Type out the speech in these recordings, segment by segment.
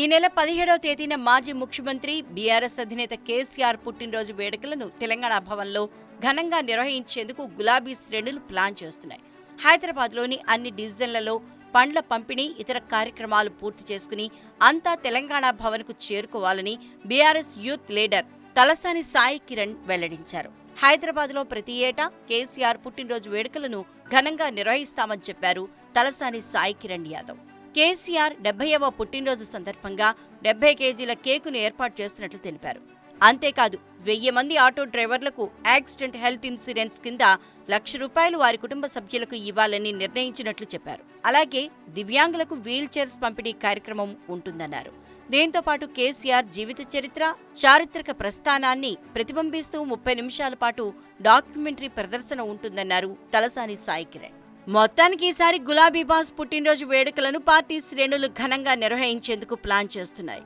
ఈ నెల పదిహేడవ తేదీన మాజీ ముఖ్యమంత్రి బీఆర్ఎస్ అధినేత కేసీఆర్ పుట్టినరోజు వేడుకలను తెలంగాణ భవన్లో ఘనంగా నిర్వహించేందుకు గులాబీ శ్రేణులు ప్లాన్ చేస్తున్నాయి. హైదరాబాద్లోని అన్ని డివిజన్లలో పండ్ల పంపిణీ ఇతర కార్యక్రమాలు పూర్తి చేసుకుని అంతా తెలంగాణ భవన్కు చేరుకోవాలని BRS youth leader Talasani Sai Kiran వెల్లడించారు. హైదరాబాద్లో ప్రతి ఏటా కేసీఆర్ పుట్టినరోజు వేడుకలను ఘనంగా నిర్వహిస్తామని చెప్పారు తలసాని సాయి కిరణ్ యాదవ్. కేసీఆర్ డెబ్బైవ పుట్టినరోజు సందర్భంగా డెబ్బై కేజీల కేకును ఏర్పాటు చేస్తున్నట్లు తెలిపారు. అంతేకాదు వెయ్యి మంది ఆటో డ్రైవర్లకు యాక్సిడెంట్ హెల్త్ ఇన్సూరెన్స్ కింద లక్ష రూపాయలు వారి కుటుంబ సభ్యులకు ఇవ్వాలని నిర్ణయించినట్లు చెప్పారు. అలాగే దివ్యాంగులకు వీల్ చైర్స్ పంపిణీ కార్యక్రమం ఉంటుందన్నారు. దీంతో పాటు కేసీఆర్ జీవిత చరిత్ర చారిత్రక ప్రస్థానాన్ని ప్రతిబింబిస్తూ ముప్పై నిమిషాల పాటు డాక్యుమెంటరీ ప్రదర్శన ఉంటుందన్నారు తలసాని సాయి కిరణ్. మొత్తానికి ఈసారి గులాబీ బాస్ పుట్టినరోజు వేడుకలను పార్టీ శ్రేణులు ఘనంగా నిర్వహించేందుకు ప్లాన్ చేస్తున్నాయి.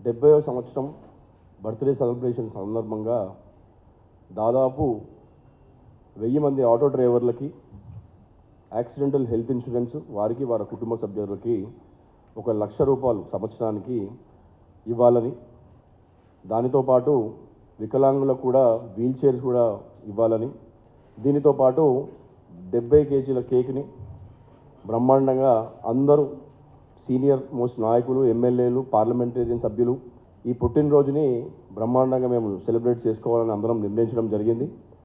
డెబ్బై సంవత్సరం బర్త్డే సెలబ్రేషన్ సందర్భంగా దాదాపు వెయ్యి మంది ఆటో డ్రైవర్లకి యాక్సిడెంటల్ హెల్త్ ఇన్సూరెన్స్ వారికి వారి కుటుంబ సభ్యులకి ఒక లక్ష రూపాయలు సంవత్సరానికి ఇవ్వాలని దానితో పాటు వికలాంగులకు కూడా వీల్ చైర్స్ కూడా ఇవ్వాలని దీనితో పాటు డెబ్బై కేజీల కేక్ని బ్రహ్మాండంగా అందరూ సీనియర్ మోస్ట్ నాయకులు ఎమ్మెల్యేలు పార్లమెంటేరియన్ సభ్యులు ఈ పుట్టినరోజుని బ్రహ్మాండంగా మేము సెలబ్రేట్ చేసుకోవాలని అందరం నిర్ణయించడం జరిగింది.